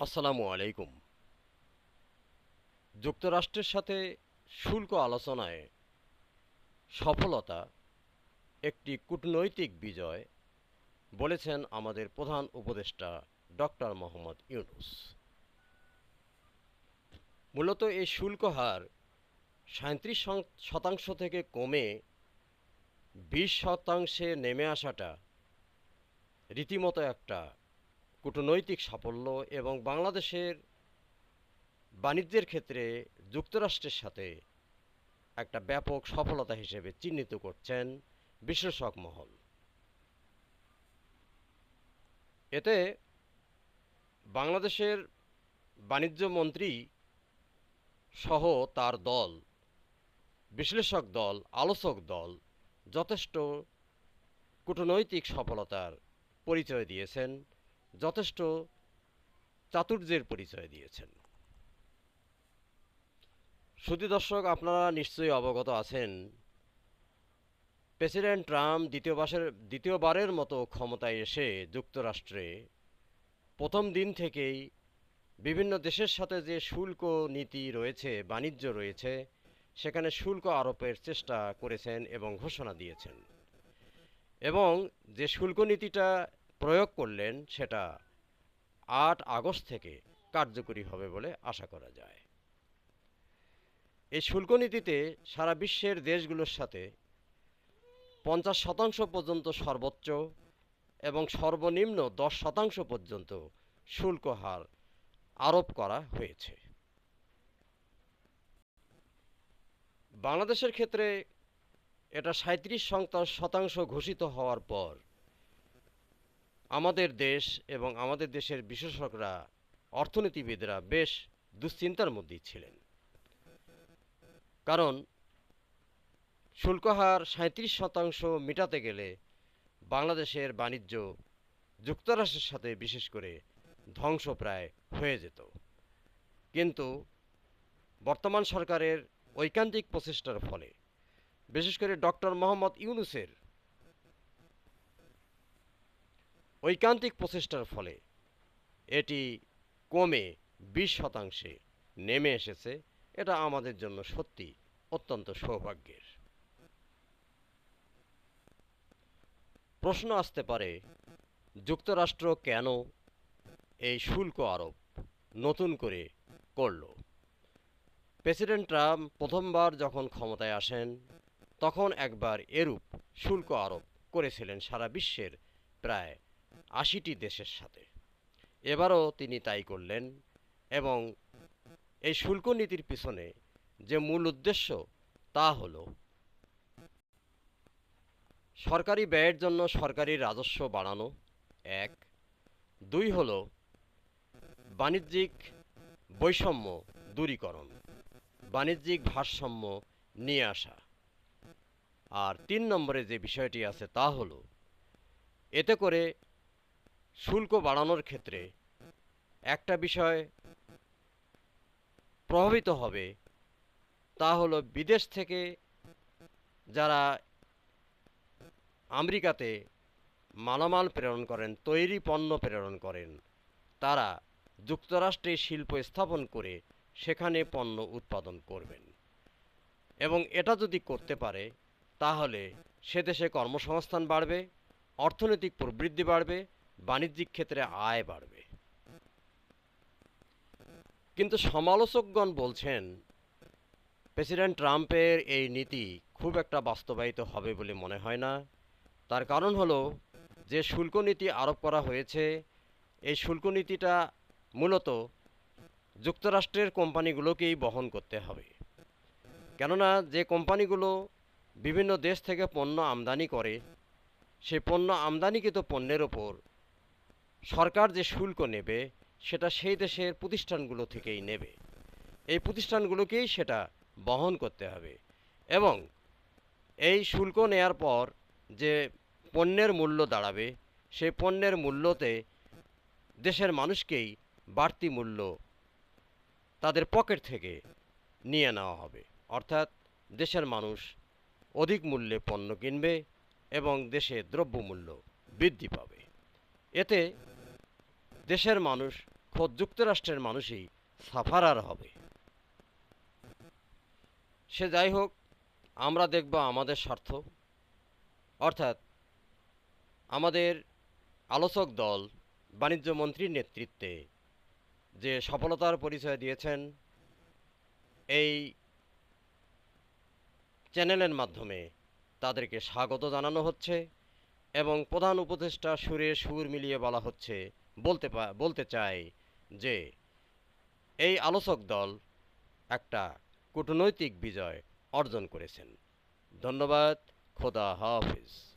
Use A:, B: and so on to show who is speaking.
A: আসসালামু আলাইকুম। যুক্তরাষ্ট্রের সাথে শুল্ক আলোচনায় সফলতা একটি কূটনৈতিক বিজয় বলেছেন আমাদের প্রধান উপদেষ্টা ডক্টর মোহাম্মদ ইউনুস। মূলত এই শুল্ক হার সাঁত্রিশ শতাংশ থেকে কমে বিশ শতাংশে নেমে আসাটা রীতিমতো একটা কূটনৈতিক সাফল্য এবং বাংলাদেশের বাণিজ্যের ক্ষেত্রে যুক্তরাষ্ট্রের সাথে একটা ব্যাপক সফলতা হিসেবে চিহ্নিত করছেন বিশ্লেষক মহল। এতে বাংলাদেশের বাণিজ্য মন্ত্রী সহ তার দল, বিশ্লেষক দল, আলোচক দল যথেষ্ট কূটনৈতিক সফলতার পরিচয় দিয়েছেন। যথেষ্ট চাতুর্যের পরিচয় দিয়েছেন। শুধু দর্শক, আপনারা নিশ্চয়ই অবগত আছেন, প্রেসিডেন্ট ট্রাম্প দ্বিতীয়বাসের দ্বিতীয়বারের মতো ক্ষমতায় এসে যুক্তরাষ্ট্রে প্রথম দিন থেকেই বিভিন্ন দেশের সাথে যে শুল্ক নীতি রয়েছে, বাণিজ্য রয়েছে, সেখানে শুল্ক আরোপের চেষ্টা করেছেন এবং ঘোষণা দিয়েছেন। এবং যে শুল্ক নীতিটা প্রয়োগ করলেন সেটা আট আগস্ট থেকে কার্যকরী হবে বলে আশা করা যায়। এই শুল্ক নীতিতে সারা বিশ্বের দেশগুলোর সাথে পঞ্চাশ শতাংশ পর্যন্ত সর্বোচ্চ এবং সর্বনিম্ন দশ শতাংশ পর্যন্ত শুল্ক হার আরোপ করা হয়েছে। বাংলাদেশের ক্ষেত্রে এটা সাঁত্রিশ শতাংশ ঘোষিত হওয়ার পর আমাদের দেশ এবং আমাদের দেশের বিশেষজ্ঞরা, অর্থনীতিবিদরা বেশ দুশ্চিন্তার মধ্যেই ছিলেন। কারণ শুল্কহার সাঁত্রিশ শতাংশ মেটাতে গেলে বাংলাদেশের বাণিজ্য যুক্তরাষ্ট্রের সাথে বিশেষ করে ধ্বংসপ্রায় হয়ে যেত। কিন্তু বর্তমান সরকারের ঐকান্তিক প্রচেষ্টার ফলে, বিশেষ করে ডক্টর মোহাম্মদ ইউনুসের ঐকান্তিক প্রচেষ্টার ফলে এটি কমে বিশ শতাংশে নেমে এসেছে। এটা আমাদের জন্য সত্যি অত্যন্ত সৌভাগ্যের। প্রশ্ন আসতে পারে, যুক্তরাষ্ট্র কেন এই শুল্ক আরোপ নতুন করে করল? প্রেসিডেন্ট ট্রাম্প প্রথমবার যখন ক্ষমতায় আসেন, তখন একবার এরূপ শুল্ক আরোপ করেছিলেন সারা বিশ্বের প্রায় আশিটি দেশের সাথে। এবারও তিনি তাই করলেন এবং এই শুল্ক নীতির পিছনে যে মূল উদ্দেশ্য তা হল সরকারি ব্যয়ের জন্য সরকারি রাজস্ব বাড়ানো। এক। দুই হল বাণিজ্যিক বৈষম্য দূরীকরণ, বাণিজ্যিক ভারসাম্য নিয়ে আসা। আর তিন নম্বরে যে বিষয়টি আছে তা হল এতে করে শুল্ক বাড়ানোর ক্ষেত্রে একটা বিষয় প্রভাবিত হবে, তা হলো বিদেশ থেকে যারা আমেরিকাতে মালামাল প্রেরণ করেন, তৈরি পণ্য প্রেরণ করেন, তারা যুক্তরাষ্ট্রে শিল্প স্থাপন করে সেখানে পণ্য উৎপাদন করবেন। এবং এটা যদি করতে পারে, তাহলে সে দেশে কর্মসংস্থান বাড়বে, অর্থনৈতিক প্রবৃদ্ধি বাড়বে বাণিজ্যিক ক্ষেত্রে আয় বাড়বে। কিন্তু সমালোচকগণ বলছেন, প্রেসিডেন্ট ট্রাম্পের এই নীতি খুব একটা বাস্তবায়িত হবে বলে মনে হয় না। তার কারণ হলো, যে শুল্ক নীতি আরোপ করা হয়েছে, এই শুল্ক নীতিটা মূলত যুক্তরাষ্ট্রের কোম্পানিগুলোকেই বহন করতে হবে। কেননা, যে কোম্পানিগুলো বিভিন্ন দেশ থেকে পণ্য আমদানি করে, সেই পণ্য আমদানিকৃত পণ্যের ওপর সরকার যে শুল্ক নেবে, সেটা সেই দেশের প্রতিষ্ঠানগুলো থেকেই নেবে। এই প্রতিষ্ঠানগুলোকেই সেটা বহন করতে হবে এবং এই শুল্ক নেয়ার পর যে পণ্যের মূল্য দাঁড়াবে, সেই পণ্যের মূল্যতে দেশের মানুষকেই বাড়তি মূল্য তাদের পকেট থেকে নিয়ে নেওয়া হবে। অর্থাৎ দেশের মানুষ অধিক মূল্যে পণ্য কিনবে এবং দেশে দ্রব্যমূল্য বৃদ্ধি পাবে। এতে দেশের মানুষ, খোদ যুক্তরাষ্ট্রের মানুষই সাফারার হবে। সে যাই হোক, আমরা দেখব আমাদের স্বার্থ। অর্থাৎ আমাদের আলোচক দল, বাণিজ্য মন্ত্রীর নেতৃত্বে যে সফলতার পরিচয় দিয়েছেন, এই চ্যানেলের মাধ্যমে তাদেরকে স্বাগত জানানো হচ্ছে এবং প্রধান উপদেষ্টা সুরে সুর মিলিয়ে বলা হচ্ছে বলতে বলতে চাই যে এই আলোচক দল একটা কূটনৈতিক বিজয় অর্জন করেছেন। ধন্যবাদ, খোদা হাফিজ।